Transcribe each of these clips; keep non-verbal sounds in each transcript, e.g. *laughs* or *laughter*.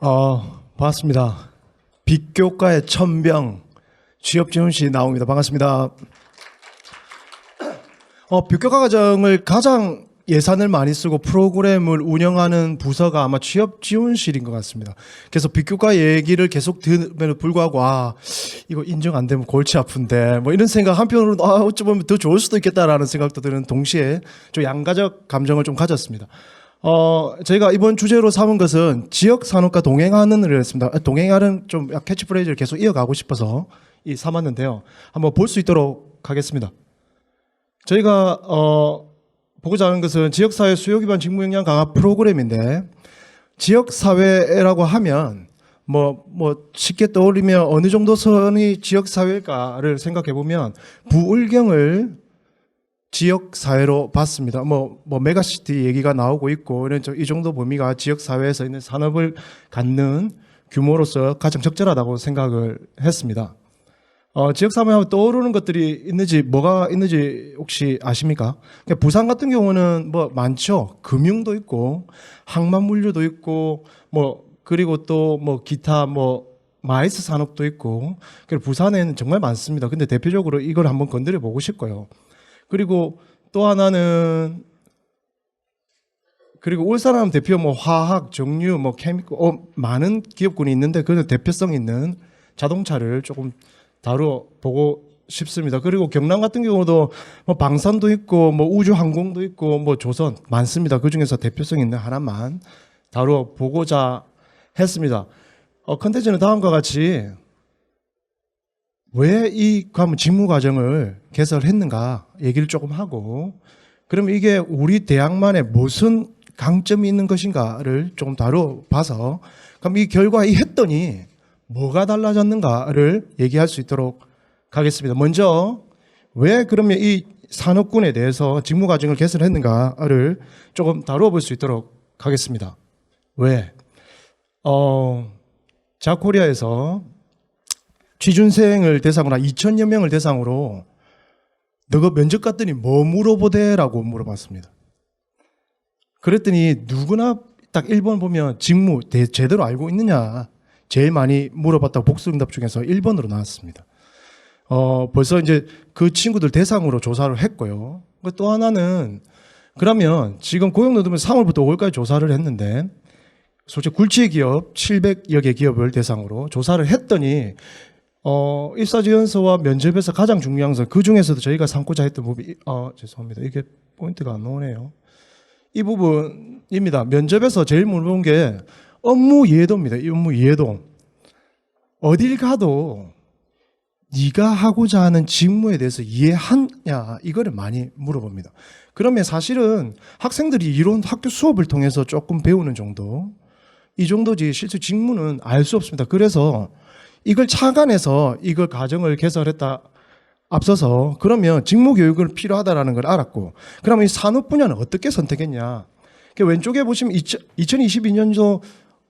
어, 반갑습니다. 빛교과의 천병 취업지훈 씨 나옵니다. 반갑습니다. 어, 빛교과 과정을 가장 예산을 많이 쓰고 프로그램을 운영하는 부서가 아마 취업지원실인 것 같습니다. 그래서 빛교과 얘기를 계속 들음에도 불구하고 아 이거 인정 안 되면 골치 아픈데 뭐 이런 생각 한편으로는 아 어쩌면 더 좋을 수도 있겠다라는 생각도 드는 동시에 좀 양가적 감정을 좀 가졌습니다. 어, 저희가 이번 주제로 삼은 것은 지역 산업과 동행하는을 했습니다. 아, 동행하는 좀 캐치프레이즈를 계속 이어가고 싶어서 이 삼았는데요. 한번 볼 수 있도록 하겠습니다. 저희가 어, 보고자 하는 것은 지역사회 수요 기반 직무 역량 강화 프로그램인데 지역사회라고 하면 뭐, 뭐 쉽게 떠올리면 어느 정도 선이 지역사회일까를 생각해 보면 부울경을 지역 사회로 봤습니다. 뭐, 뭐 메가시티 얘기가 나오고 있고 이런 저- 이 정도 범위가 지역 사회에서 있는 산업을 갖는 규모로서 가장 적절하다고 생각을 했습니다. 어, 지역 사회 하면 떠오르는 것들이 있는지 뭐가 있는지 혹시 아십니까? 그러니까 부산 같은 경우는 뭐 많죠. 금융도 있고 항만 물류도 있고 뭐 그리고 또 뭐 기타 뭐 마이스 산업도 있고 그리고 부산에는 정말 많습니다. 근데 대표적으로 이걸 한번 건드려 보고 싶고요. 그리고 또 하나는 그리고 울산하면 대표 뭐 화학, 정유, 뭐 케미컬 어, 많은 기업군이 있는데 그 대표성 있는 자동차를 조금 다뤄 보고 싶습니다. 그리고 경남 같은 경우도 뭐 방산도 있고 뭐 우주 항공도 있고 뭐 조선 많습니다. 그 중에서 대표성 있는 하나만 다뤄 보고자 했습니다. 어, 컨텐츠는 다음과 같이 왜이 직무 과정을 개설했는가 얘기를 조금 하고 그럼 이게 우리 대학만의 무슨 강점이 있는 것인가를 조금 다뤄봐서 그럼 이 결과 이 했더니 뭐가 달라졌는가를 얘기할 수 있도록 하겠습니다. 먼저 왜 그러면 이 산업군에 대해서 직무 과정을 개설했는가를 조금 다뤄볼 수 있도록 하겠습니다. 왜? 어, 자코리아에서 취준생을 대상으로 한 2천여 명을 대상으로 너가 면접 갔더니 뭐 물어보대라고 물어봤습니다. 그랬더니 누구나 딱 1번 보면 직무 대- 제대로 알고 있느냐 제일 많이 물어봤다고 복수응답 중에서 1번으로 나왔습니다. 어, 벌써 이제 그 친구들 대상으로 조사를 했고요. 그또 하나는 그러면 지금 고용노동부 3월부터 5월까지 조사를 했는데 솔직히 굴지 기업 700여 개 기업을 대상으로 조사를 했더니 어, 입사지원서와 면접에서 가장 중요한 것은 그 중에서도 저희가 삼고자 했던 부분이 어, 죄송합니다. 이게 포인트가 안 나오네요. 이 부분입니다. 면접에서 제일 물어본 게 업무 이해도입니다. 이 업무 이해도. 어딜 가도 네가 하고자 하는 직무에 대해서 이해하냐 이거를 많이 물어봅니다. 그러면 사실은 학생들이 이론 학교 수업을 통해서 조금 배우는 정도 이 정도지 실제 직무는 알 수 없습니다. 그래서 이걸 차관해서 이걸 가정을 개설했다 앞서서 그러면 직무 교육을 필요하다라는 걸 알았고 그러면 이 산업 분야는 어떻게 선택했냐? 그 왼쪽에 보시면 2022년도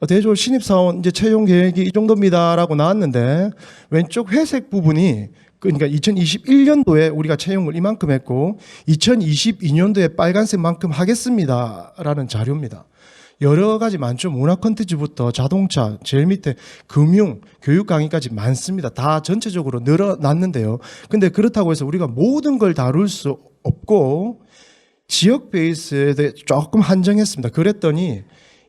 대졸 신입사원 이제 채용 계획이 이 정도입니다라고 나왔는데 왼쪽 회색 부분이 그러니까 2021년도에 우리가 채용을 이만큼 했고 2022년도에 빨간색만큼 하겠습니다라는 자료입니다. 여러 가지 많죠. 문화 콘텐츠부터 자동차, 제일 밑에 금융, 교육 강의까지 많습니다. 다 전체적으로 늘어났는데요. 근데 그렇다고 해서 우리가 모든 걸 다룰 수 없고 지역 베이스에 대해 조금 한정했습니다. 그랬더니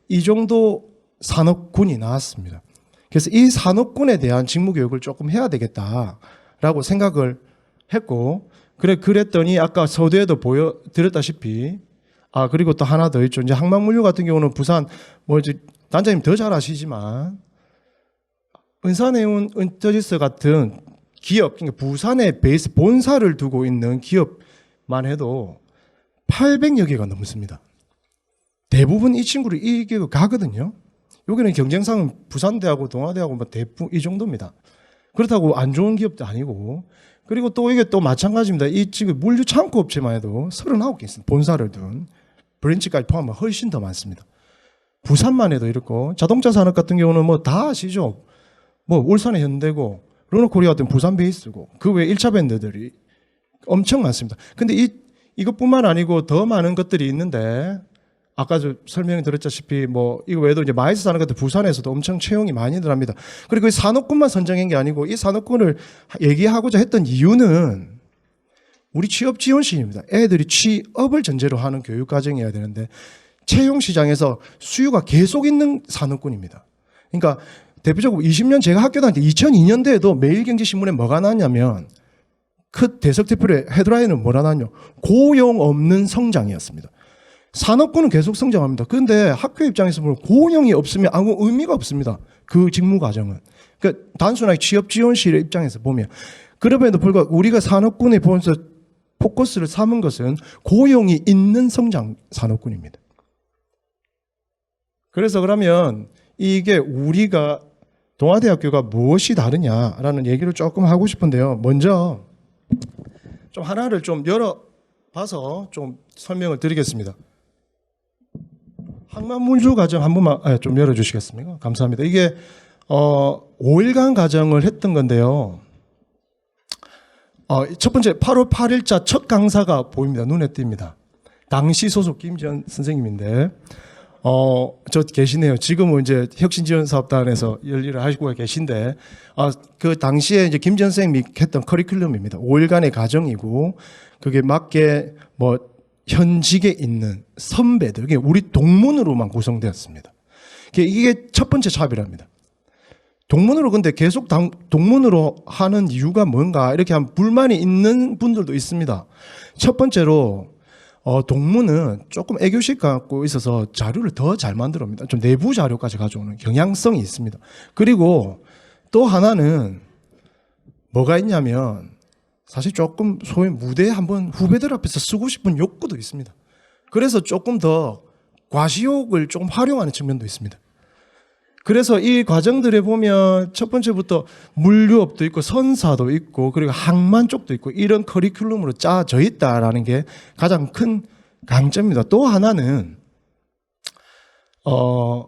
이 정도 산업군이 나왔습니다. 그래서 이 산업군에 대한 직무 교육을 조금 해야 되겠다라고 생각을 했고 그래 그랬더니 아까 서두에도 보여 드렸다시피 아 그리고 또 하나 더 있죠. 이제 항만물류 같은 경우는 부산 뭐 이제 단장님 더 잘 아시지만 은산해운 은터지스 같은 기업 그러니까 부산에 베이스 본사를 두고 있는 기업만 해도 800여 개가 넘습니다. 대부분 이 친구를 이 기업 가거든요. 여기는 경쟁상은 부산대하고 동아대하고 뭐 대부 이 정도입니다. 그렇다고 안 좋은 기업도 아니고 그리고 또 이게 또 마찬가지입니다. 이 지금 물류 창고 업체만 해도 39개 있습니다. 본사를 둔 브랜치까지 포함하면 훨씬 더 많습니다. 부산만 해도 이렇고 자동차 산업 같은 경우는 뭐 다 아시죠? 뭐 울산의 현대고 르노코리아 같은 부산 베이스고 그 외에 1차 밴드들이 엄청 많습니다. 근데 이 이것뿐만 아니고 더 많은 것들이 있는데 아까 저 설명 드렸다시피 뭐 이거 외에도 이제 마이스 산업 같은 부산에서도 엄청 채용이 많이 들어갑니다. 그리고 이 산업군만 선정한 게 아니고 이 산업군을 얘기하고자 했던 이유는 우리 취업 지원시입니다. 애들이 취업을 전제로 하는 교육 과정이어야 되는데 채용 시장에서 수요가 계속 있는 산업군입니다. 그러니까 대표적으로 20년 제가 학교 다닐 때 2002년도에도 매일경제신문에 뭐가 나왔냐면 그 대석 대표의 헤드라인은 뭐라 나왔냐 고용 없는 성장이었습니다. 산업군은 계속 성장합니다. 그런데 학교 입장에서 보면 고용이 없으면 아무 의미가 없습니다. 그 직무 과정은. 그러니까 단순하게 취업 지원실의 입장에서 보면 그럼에도 불구하고 우리가 산업군에 보면서 포커스를 삼은 것은 고용이 있는 성장 산업군입니다. 그래서 그러면 이게 우리가 동아대학교가 무엇이 다르냐라는 얘기를 조금 하고 싶은데요. 먼저 좀 하나를 좀 열어 봐서 좀 설명을 드리겠습니다. 항만문수 과정 한 번만 아, 좀 열어주시겠습니까? 감사합니다. 이게 어, 5일간 과정을 했던 건데요. 어, 첫 번째 8월 8일자 첫 강사가 보입니다. 눈에 띕니다. 당시 소속 김지현 선생님인데 어, 저 계시네요. 지금은 이제 혁신지원사업단에서 열일을 하시고 계신데, 아, 그 당시에 이제 김지현 선생님이 했던 커리큘럼입니다. 5일간의 과정이고, 그게 맞게 뭐 현직에 있는 선배들, 이게 우리 동문으로만 구성되었습니다. 이게- 첫 번째 차별합니다. 동문으로 근데 계속 당, 동문으로 하는 이유가 뭔가 이렇게 한 불만이 있는 분들도 있습니다. 첫 번째로 어, 동문은 조금 애교식 갖고 있어서 자료를 더 잘 만들어옵니다. 좀 내부 자료까지 가져오는 경향성이 있습니다. 그리고 또 하나는 뭐가 있냐면 사실 조금 소위 무대에 한번 후배들 앞에서 쓰고 싶은 욕구도 있습니다. 그래서 조금 더 과시욕을 조금 활용하는 측면도 있습니다. 그래서 이 과정들에 보면 첫 번째부터 물류업도 있고 선사도 있고 그리고 항만 쪽도 있고 이런 커리큘럼으로 짜져 있다라는 게 가장 큰 강점입니다. 또 하나는 어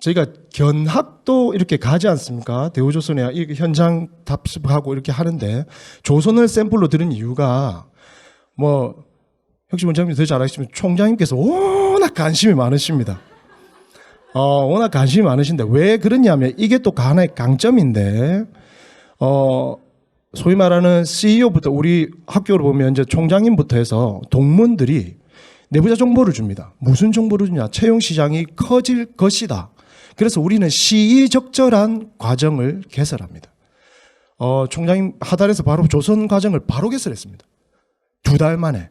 저희가 견학도 이렇게 가지 않습니까? 대우조선에 이 현장 답습하고 이렇게 하는데 조선을 샘플로 들은 이유가 뭐 혁신 원장님 더 잘 아시지만 총장님께서 워낙 관심이 많으십니다. 어, 워낙 관심이 많으신데 왜 그러냐면 이게 또 하나의 강점인데 어, 소위 말하는 CEO부터 우리 학교를 보면 이제 총장님부터 해서 동문들이 내부자 정보를 줍니다. 무슨 정보를 주냐? 채용 시장이 커질 것이다. 그래서 우리는 시의적절한 과정을 개설합니다. 어, 총장님 하달에서 바로 조선 과정을 바로 개설했습니다. 두 달 만에.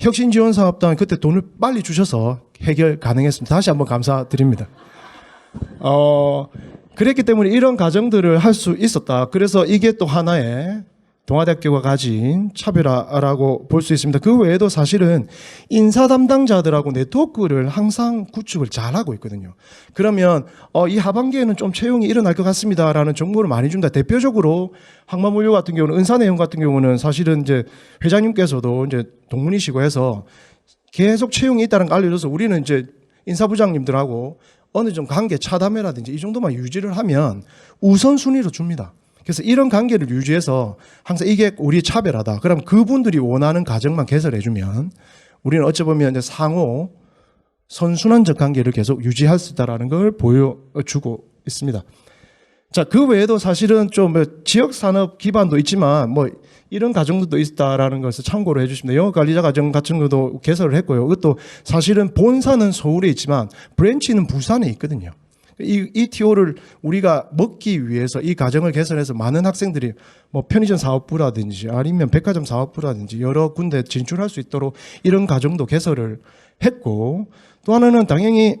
혁신지원사업단 그때 돈을 빨리 주셔서 해결 가능했습니다. 다시 한번 감사드립니다. 어, 그랬기 때문에 이런 과정들을 할 수 있었다. 그래서 이게 또 하나의 동아대학교가 가진 차별화라고 볼 수 있습니다. 그 외에도 사실은 인사 담당자들하고 네트워크를 항상 구축을 잘 하고 있거든요. 그러면 어, 이 하반기에는 좀 채용이 일어날 것 같습니다라는 정보를 많이 준다. 대표적으로 항마물류 같은 경우는 은사 내용 같은 경우는 사실은 이제 회장님께서도 이제 동문이시고 해서 계속 채용이 있다는 걸 알려줘서 우리는 이제 인사부장님들하고 어느 정도 관계 차담회라든지 이 정도만 유지를 하면 우선순위로 줍니다. 그래서 이런 관계를 유지해서 항상 이게 우리 차별하다. 그럼 그분들이 원하는 가정만 개설해주면 우리는 어찌 보면 이제 상호 선순환적 관계를 계속 유지할 수 있다라는 걸 보여주고 있습니다. 자, 그 외에도 사실은 좀뭐 지역 산업 기반도 있지만 뭐 이런 가정들도 있다라는 것을 참고로 해주십니다. 영업 관리자 가정 같은 것도 개설을 했고요. 이것도 사실은 본사는 서울에 있지만 브랜치는 부산에 있거든요. 이, 이 TO를 우리가 먹기 위해서 이 과정을 개설해서 많은 학생들이 뭐 편의점 사업부라든지 아니면 백화점 사업부라든지 여러 군데 진출할 수 있도록 이런 과정도 개설을 했고 또 하나는 당연히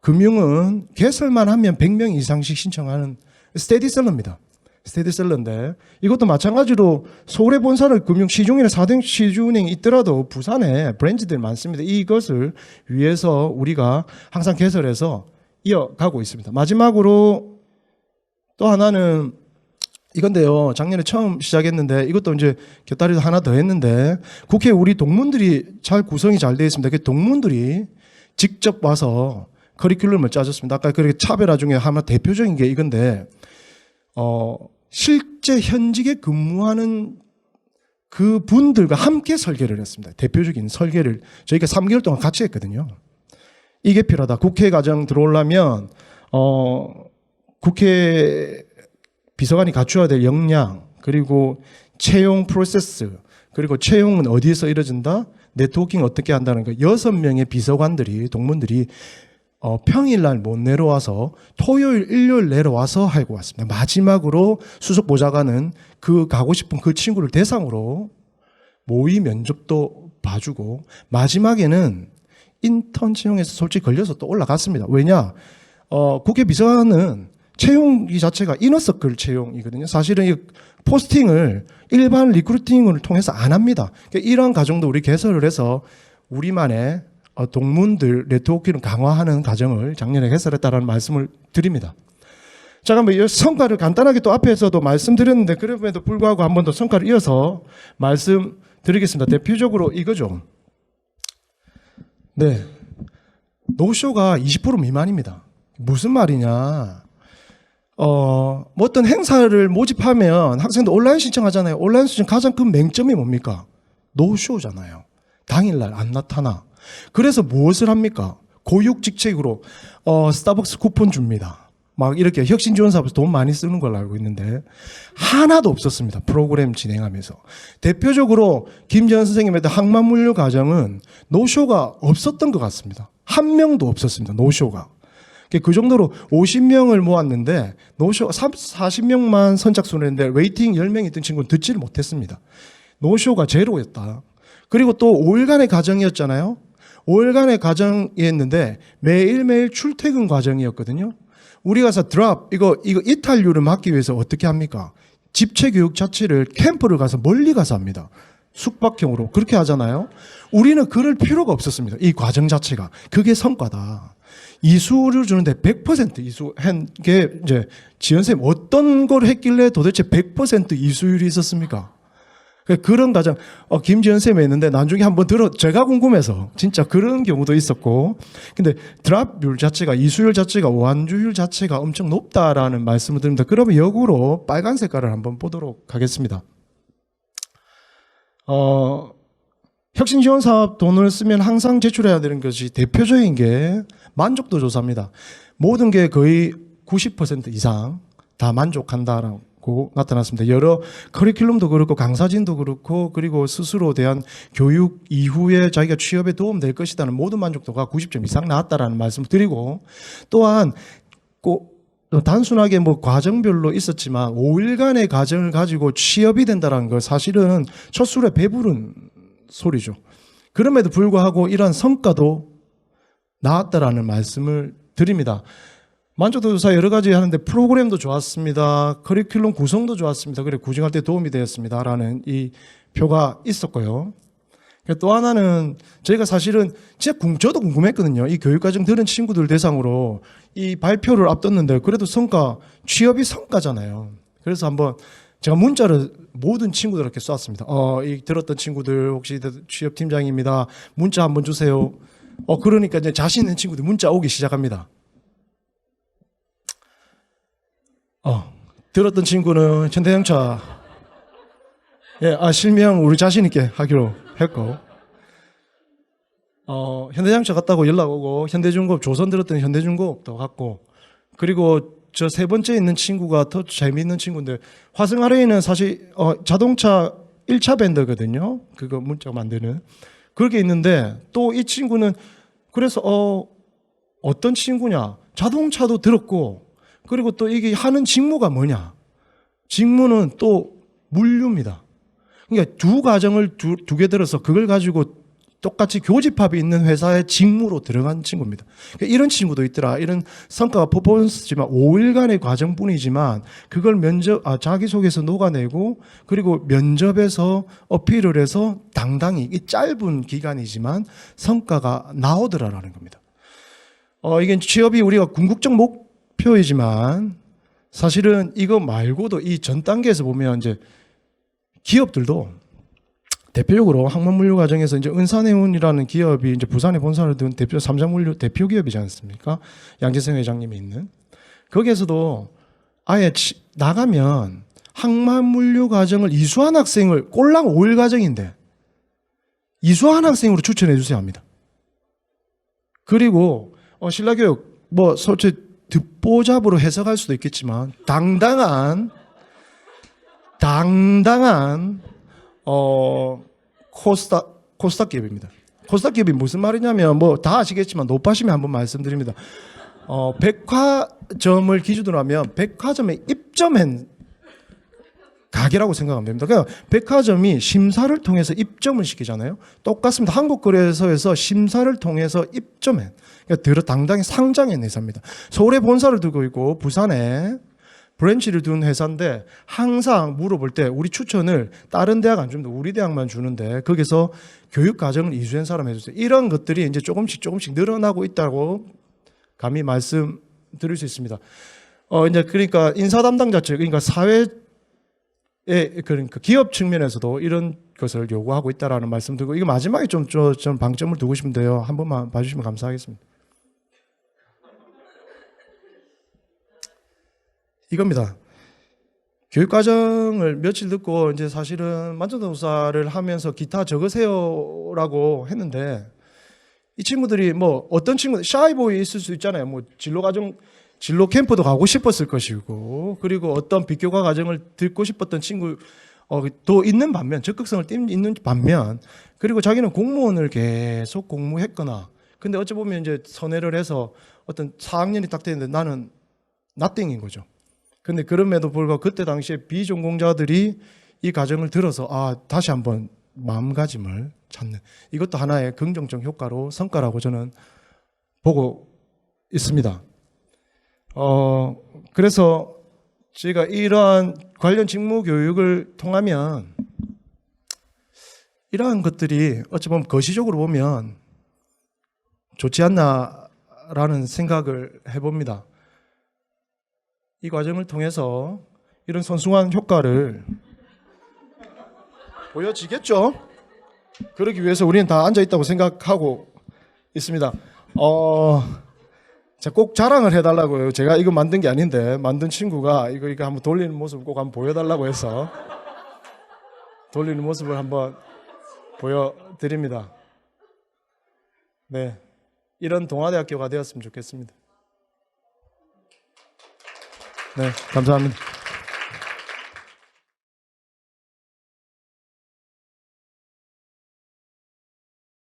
금융은 개설만 하면 100명 이상씩 신청하는 스테디셀러입니다. 스테디셀러인데 이것도 마찬가지로 서울에 본사를 금융 시중이나 4등 시중은행이 있더라도 부산에 브랜치들이 많습니다. 이것을 위해서 우리가 항상 개설해서 이어가고 있습니다. 마지막으로 또 하나는 이건데요. 작년에 처음 시작했는데 이것도 이제 곁다리도 하나 더 했는데 국회 우리 동문들이 잘 구성이 잘 되어 있습니다. 그 동문들이 직접 와서 커리큘럼을 짜줬습니다. 아까 그렇게 차별화 중에 하나 대표적인 게 이건데 어 실제 현직에 근무하는 그 분들과 함께 설계를 했습니다. 대표적인 설계를 저희가 3개월 동안 같이 했거든요. 이게 필요하다. 국회 과정 들어오려면 어 국회 비서관이 갖춰야 될 역량 그리고 채용 프로세스 그리고 채용은 어디에서 이루어진다 네트워킹 어떻게 한다는 거 여섯 명의 비서관들이 동문들이 어, 평일날 못 내려와서 토요일 일요일 내려와서 하고 왔습니다. 마지막으로 수석 보좌관은 그 가고 싶은 그 친구를 대상으로 모의 면접도 봐주고 마지막에는 인턴 채용에서 솔직히 걸려서 또 올라갔습니다. 왜냐? 어, 국회 비서관은 채용 이 자체가 이너서클 채용이거든요. 사실은 이 포스팅을 일반 리크루팅을 통해서 안 합니다. 그러니까 이러한 과정도 우리 개설을 해서 우리만의 어, 동문들 네트워크를 강화하는 과정을 작년에 개설했다라는 말씀을 드립니다. 자, 그럼 이 성과를 간단하게 또 앞에서도 말씀드렸는데 그럼에도 불구하고 한 번 더 성과를 이어서 말씀드리겠습니다. 대표적으로 이거죠. 네. 노쇼가 20% 미만입니다. 무슨 말이냐. 어, 뭐 어떤 행사를 모집하면 학생들 온라인 신청하잖아요. 온라인 신청 가장 큰 맹점이 뭡니까? 노쇼잖아요. 당일날 안 나타나. 그래서 무엇을 합니까? 고육직책으로 어, 스타벅스 쿠폰 줍니다. 막 이렇게 혁신 지원 사업에서 돈 많이 쓰는 걸로 알고 있는데 하나도 없었습니다. 프로그램 진행하면서 대표적으로 김재현 선생님의 항만물류 과정은 노쇼가 없었던 것 같습니다. 한 명도 없었습니다. 노쇼가. 그 정도로 50명을 모았는데 노쇼 40명만 선착순을 했는데 웨이팅 10명 있던 친구는 듣지를 못했습니다. 노쇼가 제로였다. 그리고 또 5일간의 과정이었잖아요. 5일간의 과정이었는데 매일매일 출퇴근 과정이었거든요. 우리 가서 드랍 이거 이거 이탈률을 막기 위해서 어떻게 합니까? 집체 교육 자체를 캠프를 가서 멀리 가서 합니다. 숙박형으로 그렇게 하잖아요. 우리는 그럴 필요가 없었습니다. 이 과정 자체가 그게 성과다. 이수를 주는데 100% 이수한 게 이제 지연 쌤 어떤 걸 했길래 도대체 100% 이수율이 있었습니까? 그 그런 과정 어, 김지현 쌤이 했는데 나중에 한번 들어 제가 궁금해서 진짜 그런 경우도 있었고 근데 드랍률 자체가 이수율 자체가 완주율 자체가 엄청 높다라는 말씀을 드립니다. 그러면 역으로 빨간 색깔을 한번 보도록 하겠습니다. 어, 혁신 지원 사업 돈을 쓰면 항상 제출해야 되는 것이 대표적인 게 만족도 조사입니다. 모든 게 거의 90% 이상 다 만족한다라고 나타났습니다. 여러 커리큘럼도 그렇고 강사진도 그렇고 그리고 스스로 대한 교육 이후에 자기가 취업에 도움될 것이라는 모든 만족도가 90점 이상 나왔다라는 말씀을 드리고 또한 꼭 단순하게 뭐 과정별로 있었지만 5일간의 과정을 가지고 취업이 된다는 걸 사실은 첫 술에 배부른 소리죠. 그럼에도 불구하고 이러한 성과도 나왔다라는 말씀을 드립니다. 만족도 조사 여러 가지 하는데 프로그램도 좋았습니다. 커리큘럼 구성도 좋았습니다. 그래 구증할 때 도움이 되었습니다 라는 이 표가 있었고요. 또 하나는 저희가 사실은 진짜 궁, 저도 궁금했거든요. 이 교육과정 들은 친구들 대상으로 이 발표를 앞뒀는데 그래도 성과 취업이 성과잖아요. 그래서 한번 제가 문자를 모든 친구들에게 쐈습니다. 어, 이 들었던 친구들 혹시 취업 팀장입니다. 문자 한번 주세요. 어, 그러니까 이제 자신 있는 친구들 문자 오기 시작합니다. 어, 들었던 친구는 현대형차. 예, 아, 실명 우리 자신 있게 하기로 했고. 어, 현대자동차 갔다고 연락 오고, 현대중공업, 조선 들었던 현대중공업도 갔고, 그리고 저 세 번째 있는 친구가 더 재미있는 친구인데, 화성 아래에는 사실, 어, 자동차 1차 밴더거든요. 그거 문자 만드는. 그렇게 있는데, 또 이 친구는, 그래서, 어, 어떤 친구냐. 자동차도 들었고, 그리고 또 이게 하는 직무가 뭐냐. 직무는 또 물류입니다. 그러니까 두 가정을 두 개 들어서 그걸 가지고 똑같이 교집합이 있는 회사의 직무로 들어간 친구입니다. 그러니까 이런 친구도 있더라. 이런 성과가 퍼포먼스지만 5일간의 과정뿐이지만 그걸 면접 아, 자기소개서 녹아내고 그리고 면접에서 어필을 해서 당당히 이 짧은 기간이지만 성과가 나오더라라는 겁니다. 어, 이게 취업이 우리가 궁극적 목 표이지만 사실은 이거 말고도 이 전 단계에서 보면 이제 기업들도 대표적으로 항만물류 과정에서 이제 은산해운이라는 기업이 이제 부산에 본사를 둔 대표 삼장물류 대표 기업이지 않습니까? 양재성 회장님이 있는 거기에서도 아예 치- 나가면 항만물류 과정을 이수한 학생을 꼴랑 5일 과정인데 이수한 학생으로 추천해 주세요 합니다. 그리고 어, 신라교육 뭐 솔직히 듣보잡으로 해석할 수도 있겠지만 당당한 당당한 어 코스타 코스닥 기업입니다. 코스닥 기업이 무슨 말이냐면 뭐 다 아시겠지만 높아시면 한번 말씀드립니다. 어 백화점을 기준으로 하면 백화점에 입점한 가게라고 생각하면 됩니다. 그러니까 백화점이 심사를 통해서 입점을 시키잖아요. 똑같습니다. 한국거래소에서 심사를 통해서 입점해. 그러니까 들어 당당히 상장한 회사입니다. 서울에 본사를 두고 있고 부산에 브랜치를 둔 회사인데 항상 물어볼 때 우리 추천을 다른 대학 안 줍니다. 우리 대학만 주는데 거기서 교육 과정을 이수한 사람 해주세요. 이런 것들이 이제 조금씩 조금씩 늘어나고 있다고 감히 말씀드릴 수 있습니다. 어 이제 그러니까 인사 담당자 측 그러니까 사회 예, 그러니까 기업 측면에서도 이런 것을 요구하고 있다라는 말씀 드리고 이거 마지막에 좀좀 방점을 두고 돼요. 한 번만 봐주시면 감사하겠습니다. 이겁니다. 교육 과정을 며칠 듣고 이제 사실은 만져동사를 하면서 기타 적으세요라고 했는데 이 친구들이 뭐 어떤 친구 샤이보이 있을 수 있잖아요. 뭐 진로 과정 진로 캠프도 가고 싶었을 것이고 그리고 어떤 비교과 과정을 듣고 싶었던 친구 어, 또 있는 반면 적극성을 띈 있는 반면 그리고 자기는 공무원을 계속 공무했거나 근데 어찌 보면 이제 선회를 해서 어떤 4학년이 딱 됐는데 나는 나땡인 거죠. 근데 그럼에도 불구하고 그때 당시에 비전공자들이 이 과정을 들어서 아 다시 한번 마음가짐을 찾는 이것도 하나의 긍정적 효과로 성과라고 저는 보고 있습니다. 어 그래서 제가 이러한 관련 직무 교육을 통하면 이러한 것들이 어찌 보면 거시적으로 보면 좋지 않나라는 생각을 해봅니다. 이 과정을 통해서 이런 선숭한 효과를 보여지겠죠? 그러기 위해서 우리는 다 앉아 있다고 생각하고 있습니다. 어, 자, 꼭 자랑을 해달라고요. 제가 이거 만든 게 아닌데 만든 친구가 이거 이거 한번 돌리는 모습 꼭 한번 보여달라고 해서 *laughs* 돌리는 모습을 한번 보여드립니다. 네, 이런 동아대학교가 되었으면 좋겠습니다. 네, 감사합니다.